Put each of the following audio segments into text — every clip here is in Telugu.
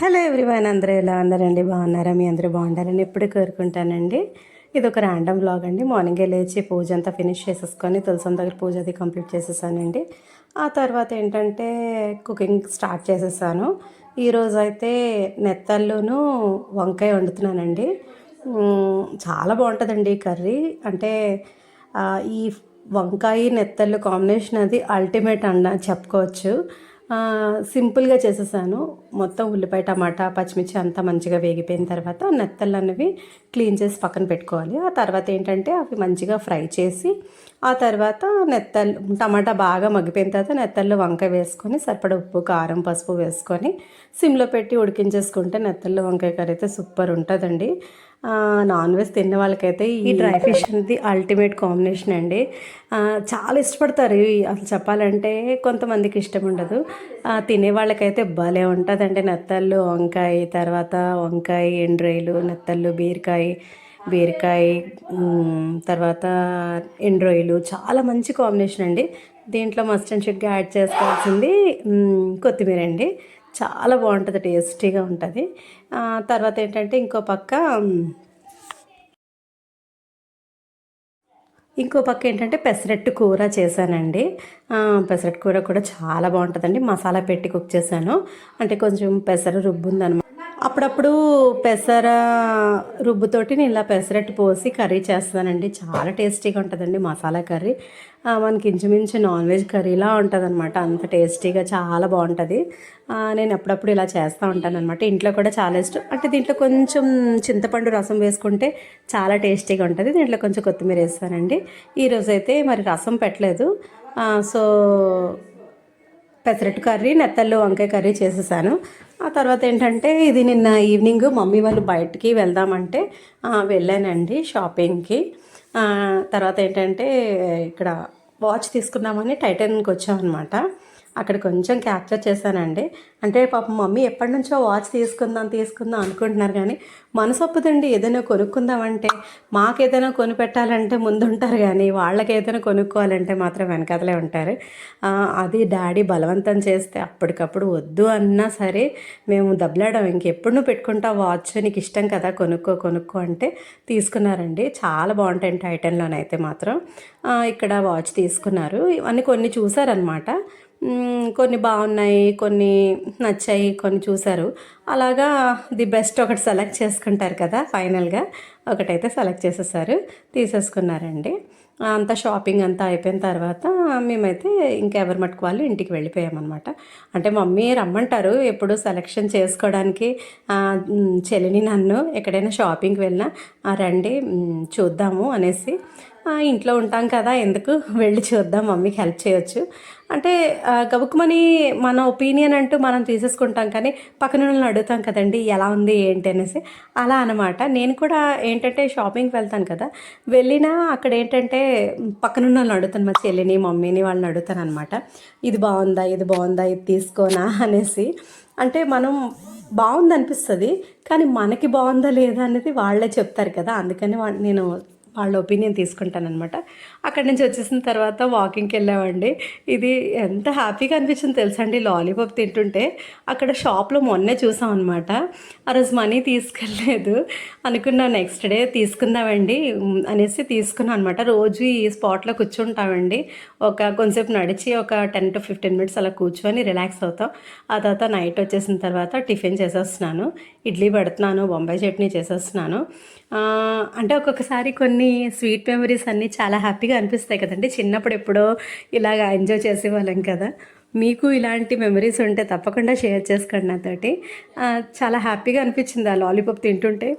హలో ఎవ్రీవన్ అందరూ ఎలా ఉన్నారండి? బాగున్నారా? మీ అందరూ బాగుండాలని ఎప్పుడు కోరుకుంటానండి. ఇది ఒక ర్యాండమ్ బ్లాగ్ అండి. మార్నింగే లేచి పూజ అంతా ఫినిష్ చేసేసుకొని తులసం దగ్గర పూజ అది కంప్లీట్ చేసేసానండి. ఆ తర్వాత ఏంటంటే కుకింగ్ స్టార్ట్ చేసేసాను. ఈరోజు అయితే నెత్తల్లోనూ వంకాయ వండుతున్నానండి. చాలా బాగుంటుందండి ఈ కర్రీ. అంటే ఈ వంకాయ నెత్తళ్ళు కాంబినేషన్ అది అల్టిమేట్ అన్న చెప్పుకోవచ్చు. సింపుల్గా చేసేసాను. మొత్తం ఉల్లిపాయ టమాటా పచ్చిమిర్చి అంతా మంచిగా వేగిపోయిన తర్వాత నెత్తలు అనేవి క్లీన్ చేసి పక్కన పెట్టుకోవాలి. ఆ తర్వాత ఏంటంటే అవి మంచిగా ఫ్రై చేసి ఆ తర్వాత నెత్తలు టమాటా బాగా మగ్గిపోయిన తర్వాత నెత్తళ్ళు వంకాయ వేసుకొని సరిపడ ఉప్పు కారం పసుపు వేసుకొని సిమ్లో పెట్టి ఉడికించేసుకుంటే నెత్తళ్ళు వంకాయ కర్రీ అయితే సూపర్ ఉంటుందండి. నాన్ వెజ్ తిన్న వాళ్ళకైతే ఈ డ్రై ఫిష్ అనేది అల్టిమేట్ కాంబినేషన్ అండి. చాలా ఇష్టపడతారు. అసలు చెప్పాలంటే కొంతమందికి ఇష్టం ఉండదు. తినే వాళ్ళకైతే భలే ఉంటుందండి. నెత్తళ్ళు వంకాయ తర్వాత వంకాయ ఎండ్రాయిలు నెత్తళ్ళు బీరకాయ బీరకాయ తర్వాత ఎండ్రాయిలు చాలా మంచి కాంబినేషన్ అండి. దీంట్లో మస్టర్డ్ షుడ్గా యాడ్ చేసుకోవాల్సింది కొత్తిమీర అండి. చాలా బాగుంటుంది టేస్టీగా ఉంటుంది. తర్వాత ఏంటంటే ఇంకో పక్క ఇంకో పక్క ఏంటంటే పెసరట్టు కూర చేశానండి. పెసరట్టు కూర కూడా చాలా బాగుంటుందండి. మసాలా పెట్టి కుక్ చేశాను. అంటే కొంచెం పెసర రుబ్బు ఉందన్నమాట అప్పుడప్పుడు పెసర రుబ్బుతోటి నేను ఇలా పెసరట్టు పోసి కర్రీ చేస్తానండి. చాలా టేస్టీగా ఉంటుందండి మసాలా కర్రీ. మనకి ఇంచుమించు నాన్ వెజ్ కర్రీలా ఉంటుంది అనమాట అంత టేస్టీగా చాలా బాగుంటుంది. నేను అప్పుడప్పుడు ఇలా చేస్తూ ఉంటాను అనమాట ఇంట్లో కూడా చాలా ఇష్టం. అంటే దీంట్లో కొంచెం చింతపండు రసం వేసుకుంటే చాలా టేస్టీగా ఉంటుంది. దీంట్లో కొంచెం కొత్తిమీర వేస్తానండి. ఈరోజు అయితే మరి రసం పెట్టలేదు. సో పెసరట్టు కర్రీ నెత్తళ్ళు వంకాయ కర్రీ చేసేసాను. ఆ తర్వాత ఏంటంటే ఇది నిన్న ఈవినింగ్ మమ్మీ వాళ్ళు బయటికి వెళ్దామంటే వెళ్ళానండి షాపింగ్కి. తర్వాత ఏంటంటే ఇక్కడ వాచ్ తీసుకుందామని టైటన్కి వచ్చామన్నమాట. అక్కడ కొంచెం క్యాప్చర్ చేశానండి. అంటే పాపం మమ్మీ ఎప్పటి నుంచో వాచ్ తీసుకుందాం తీసుకుందాం అనుకుంటున్నారు కానీ మనసు ఒప్పుదండి ఏదైనా కొనుక్కుందామంటే మాకు ఏదైనా కొని ముందుంటారు కానీ వాళ్ళకి ఏదైనా కొనుక్కోవాలంటే మాత్రం వెనకాతలే ఉంటారు. అది డాడీ బలవంతం చేస్తే అప్పటికప్పుడు వద్దు అన్నా సరే మేము దెబ్బలాడాం. ఇంకెప్పుడు నువ్వు పెట్టుకుంటా వాచ్? నీకు ఇష్టం కదా కొనుక్కో కొనుక్కో అంటే తీసుకున్నారండి. చాలా బాగుంటాయి టైటన్లోనైతే మాత్రం. ఇక్కడ వాచ్ తీసుకున్నారు. ఇవన్నీ కొన్ని చూసారనమాట కొన్ని బాగున్నాయి కొన్ని నచ్చాయి కొన్ని చూసారు అలాగా ది బెస్ట్ ఒకటి సెలెక్ట్ చేసుకుంటారు కదా ఫైనల్గా. ఒకటైతే సెలెక్ట్ చేసేసారు తీసేసుకున్నారండి. అంతా షాపింగ్ అంతా అయిపోయిన తర్వాత మేమైతే ఇంకెవరి మటుకు వాళ్ళు ఇంటికి వెళ్ళిపోయామన్నమాట. అంటే మమ్మీ రమ్మంటారు ఎప్పుడు సెలెక్షన్ చేసుకోవడానికి చెల్లిని నన్ను ఎక్కడైనా షాపింగ్కి వెళ్ళినా రండి చూద్దాము అనేసి ఇంట్లో ఉంటాం కదా ఎందుకు? వెళ్ళి చూద్దాం మమ్మీకి హెల్ప్ చేయొచ్చు. అంటే ఆ, గబుక్కుమని మన ఒపీనియన్ అంటూ మనం తీసేసుకుంటాం కానీ పక్కన వాళ్ళని అడుగుతాం కదండి ఎలా ఉంది ఏంటి అనేసి. అలా అనమాట నేను కూడా ఏంటంటే షాపింగ్కి వెళ్తాను కదా వెళ్ళినా అక్కడ ఏంటంటే పక్కన ఉన్న వాళ్ళని అడుగుతాను మా చెల్లిని మమ్మీని వాళ్ళని అడుగుతాను అనమాట ఇది బాగుందా ఇది బాగుందా ఇది తీసుకోనా అనేసి. అంటే మనం బాగుంది అనిపిస్తుంది కానీ మనకి బాగుందా లేదా అనేది వాళ్ళే చెప్తారు కదా అందుకని వా- నేను వాళ్ళ ఒపీనియన్ తీసుకుంటానమాట అక్కడి నుంచి వచ్చేసిన తర్వాత వాకింగ్కి వెళ్ళామండి. ఇది ఎంత హ్యాపీగా అనిపించింది తెలుసా అండి లాలీపాప్ తింటుంటే అక్కడ షాప్లో మొన్నే చూసాం అనమాట ఆ రోజు మనీ తీసుకెళ్ళలేదు. అనుకున్నా నెక్స్ట్ డే తీసుకుందామండి అనేసి తీసుకున్నాను అనమాట రోజు ఈ స్పాట్లో కూర్చుంటామండి. ఒక కొంచెంసేపు నడిచి ఒక టెన్ టు ఫిఫ్టీన్ మినిట్స్ అలా కూర్చొని రిలాక్స్ అవుతాం. ఆ తర్వాత నైట్ వచ్చేసిన తర్వాత టిఫిన్ చేసేస్తున్నాను. ఇడ్లీ పెడుతున్నాను బొంబాయి చట్నీ చేసేస్తున్నాను. అంటే ఒక్కొక్కసారి కొన్ని స్వీట్ మెమరీస్ అన్నీ చాలా హ్యాపీగా అనిపిస్తాయి కదండి. చిన్నప్పుడు ఎప్పుడో ఇలాగ ఎంజాయ్ చేసేవాళ్ళం కదా. మీకు ఇలాంటి మెమరీస్ ఉంటే తప్పకుండా షేర్ చేసుకోండి నాతోటి. చాలా హ్యాపీగా అనిపించింది ఆ లాలీపాప్ తింటుంటే.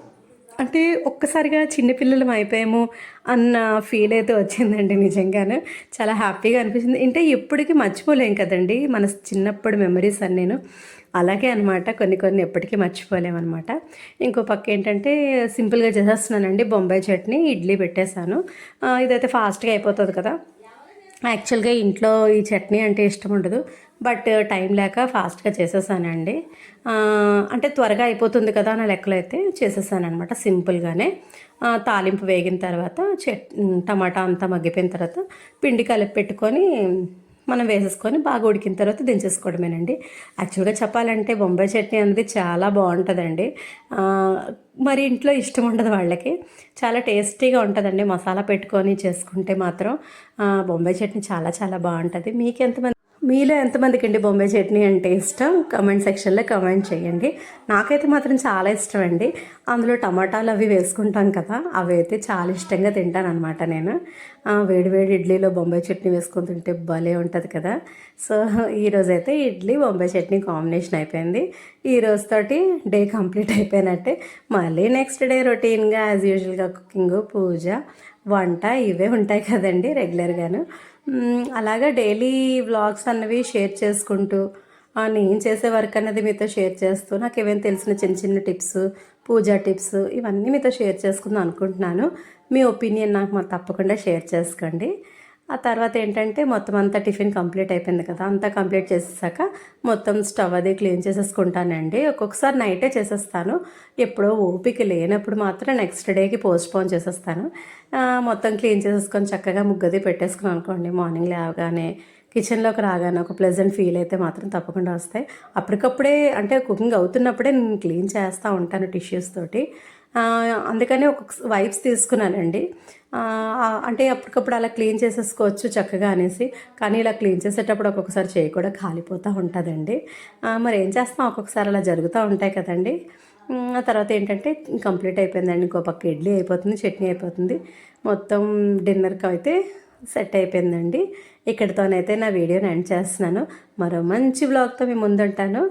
అంటే ఒక్కసారిగా చిన్నపిల్లలం అయిపోయాము అన్న ఫీల్ అయితే వచ్చిందండి నిజంగానే. చాలా హ్యాపీగా అనిపించింది అంటే ఎప్పటికీ మర్చిపోలేం కదండి. మన చిన్నప్పుడు మెమరీస్ అన్నీను అలాగే అనమాట కొన్ని కొన్ని ఎప్పటికీ మర్చిపోలేమన్నమాట. ఇంకో పక్క ఏంటంటే సింపుల్గా చేసేస్తున్నానండి. బొంబాయి చట్నీ ఇడ్లీ పెట్టేశాను. ఇదైతే ఫాస్ట్గా అయిపోతుంది కదా. యాక్చువల్గా ఇంట్లో ఈ చట్నీ అంటే ఇష్టం ఉండదు. బట్ టైం లేక ఫాస్ట్గా చేసేసానండి. అంటే త్వరగా అయిపోతుంది కదా అన్న లెక్కలో అయితే చేసేసాను అనమాట సింపుల్గానే తాలింపు వేగిన తర్వాత చట్ టమాటా అంతా మగ్గిపోయిన తర్వాత పిండి కలిపి పెట్టుకొని మనం వేసేసుకొని బాగా ఉడికిన తర్వాత దించేసుకోవడమేనండి. యాక్చువల్గా చెప్పాలంటే బొంబాయి చట్నీ అనేది చాలా బాగుంటుందండి. మరి ఇంట్లో ఇష్టం ఉండదు వాళ్ళకి. చాలా టేస్టీగా ఉంటుందండి. మసాలా పెట్టుకొని చేసుకుంటే మాత్రం బొంబాయి చట్నీ చాలా చాలా బాగుంటుంది. మీకు ఎంతమంది మీలో ఎంతమందికి అండి బొంబాయి చట్నీ అంటే ఇష్టం? కమెంట్ సెక్షన్లో కమెంట్ చేయండి. నాకైతే మాత్రం చాలా ఇష్టం అండి అందులో టమాటాలు అవి వేసుకుంటాం కదా అవి అయితే చాలా ఇష్టంగా తింటాను అనమాట నేను వేడివేడి ఇడ్లీలో బొంబాయి చట్నీ వేసుకొని తింటే భలే ఉంటుంది కదా. సో ఈరోజైతే ఇడ్లీ బొంబాయి చట్నీ కాంబినేషన్ అయిపోయింది. ఈ రోజుతోటి డే కంప్లీట్ అయిపోయినట్టే. మళ్ళీ నెక్స్ట్ డే రొటీన్గా యాజ్ యూజువల్గా కుకింగ్ పూజ వంట ఇవే ఉంటాయి కదండి రెగ్యులర్గాను అలాగే డైలీ వ్లాగ్స్ అన్నవి షేర్ చేసుకుంటూ నేను చేసే వర్క్ అనేది మీతో షేర్ చేస్తూ నాకు ఏమైనా తెలిసిన చిన్న చిన్న టిప్స్ పూజా టిప్స్ ఇవన్నీ మీతో షేర్ చేసుకుందాం అనుకుంటున్నాను. మీ ఒపీనియన్ నాకు తప్పకుండా షేర్ చేసుకోండి. ఆ తర్వాత ఏంటంటే మొత్తం అంతా టిఫిన్ కంప్లీట్ అయిపోయింది కదా అంతా కంప్లీట్ చేసేసాక మొత్తం స్టవ్ అది క్లీన్ చేసేసుకుంటానండి. ఒక్కొక్కసారి నైటే చేసేస్తాను. ఎప్పుడో ఓపిక లేనప్పుడు మాత్రం నెక్స్ట్ డేకి పోస్ట్పోన్ చేసేస్తాను. మొత్తం క్లీన్ చేసేసుకొని చక్కగా ముగ్గది పెట్టేసుకుని అనుకోండి. మార్నింగ్ లేవగానే కిచెన్లోకి రాగానే ఒక ప్లెజెంట్ ఫీల్ అయితే మాత్రం తప్పకుండా వస్తాయి. అప్పటికప్పుడే అంటే కుకింగ్ అవుతున్నప్పుడే నేను క్లీన్ చేస్తూ ఉంటాను టిష్యూస్ తోటి. అందుకనే ఒక వైప్స్ తీసుకున్నానండి. అంటే అప్పటికప్పుడు అలా క్లీన్ చేసేసుకోవచ్చు చక్కగా అనేసి కానీ ఇలా క్లీన్ చేసేటప్పుడు ఒక్కొక్కసారి చేయి కూడా కాలిపోతూ ఉంటుందండి. మరి ఏం చేస్తాం? ఒక్కొక్కసారి అలా జరుగుతూ ఉంటాయి కదండి. తర్వాత ఏంటంటే కంప్లీట్ అయిపోయిందండి. ఇంకో పక్క ఇడ్లీ అయిపోతుంది చట్నీ అయిపోతుంది. మొత్తం డిన్నర్కి అయితే సెట్ అయిపోయిందండి. ఇక్కడితోనైతే నా వీడియోని ఎండ్ చేస్తున్నాను. మరో మంచి బ్లాగ్తో మీ ముందుంటాను.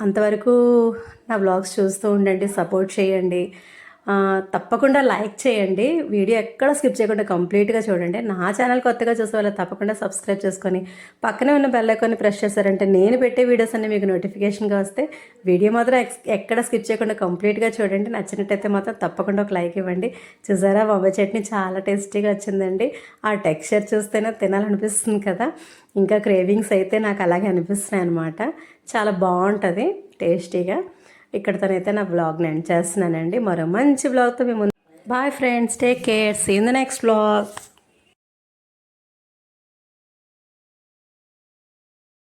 అంతవరకు నా బ్లాగ్స్ చూస్తూ ఉండండి సపోర్ట్ చేయండి. తప్పకుండా లైక్ చేయండి. వీడియో ఎక్కడ స్కిప్ చేయకుండా కంప్లీట్గా చూడండి. నా ఛానల్ కొత్తగా చూసే వాళ్ళు తప్పకుండా సబ్స్క్రైబ్ చేసుకొని పక్కనే ఉన్న బెల్ ఐకాన్ని ప్రెస్ చేశారంటే నేను పెట్టే వీడియోస్ అన్ని మీకు నోటిఫికేషన్గా వస్తే వీడియో మాత్రం ఎక్స్- ఎక్కడ స్కిప్ చేయకుండా కంప్లీట్గా చూడండి. నచ్చినట్టయితే మాత్రం తప్పకుండా ఒక లైక్ ఇవ్వండి. చూసారా బొమ్మ చట్నీ చాలా టేస్టీగా వచ్చిందండి. ఆ టెక్స్చర్ చూస్తేనే తినాలనిపిస్తుంది కదా. ఇంకా క్రేవింగ్స్ అయితే నాకు అలాగే అనిపిస్తున్నాయి అనమాట చాలా బాగుంటుంది టేస్టీగా. ఇక్కడితోనైతే నా బ్లాగ్ని ఎండ్ చేస్తున్నానండి. మరో మంచి బ్లాగ్తో మేము bye friends take care see in the next blog